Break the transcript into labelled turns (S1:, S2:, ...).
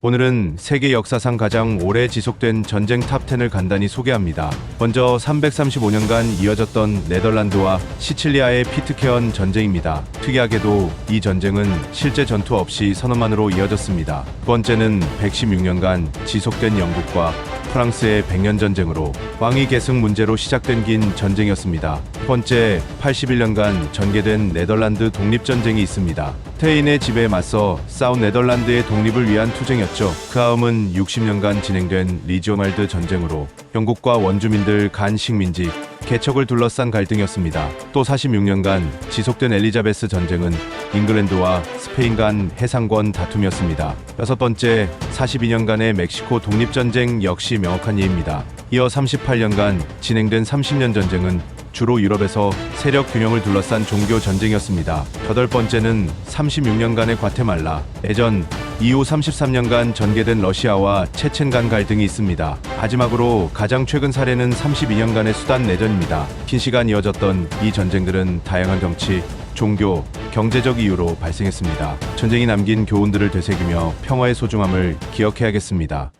S1: 오늘은 세계 역사상 가장 오래 지속된 전쟁 탑10을 간단히 소개합니다. 먼저 335년간 이어졌던 네덜란드와 시칠리아의 피트케언 전쟁입니다. 특이하게도 이 전쟁은 실제 전투 없이 선언만으로 이어졌습니다. 두 번째는 116년간 지속된 영국과 프랑스의 백년 전쟁으로 왕위 계승 문제로 시작된 긴 전쟁이었습니다. 두 번째, 81년간 전개된 네덜란드 독립전쟁이 있습니다. 테인의 지배에 맞서 싸운 네덜란드의 독립을 위한 투쟁이었죠. 그 다음은 60년간 진행된 리지오말드 전쟁으로 영국과 원주민들 간 식민지, 개척을 둘러싼 갈등이었습니다. 또 46년간 지속된 엘리자베스 전쟁은 잉글랜드와 스페인 간 해상권 다툼이었습니다. 여섯 번째, 42년간의 멕시코 독립전쟁 역시 명확한 예입니다. 이어 38년간 진행된 30년 전쟁은 주로 유럽에서 세력 균형을 둘러싼 종교 전쟁이었습니다. 여덟 번째는 36년간의 과테말라, 예전 이후 33년간 전개된 러시아와 체첸 간 갈등이 있습니다. 마지막으로 가장 최근 사례는 32년간의 수단 내전입니다. 긴 시간 이어졌던 이 전쟁들은 다양한 정치, 종교, 경제적 이유로 발생했습니다. 전쟁이 남긴 교훈들을 되새기며 평화의 소중함을 기억해야겠습니다.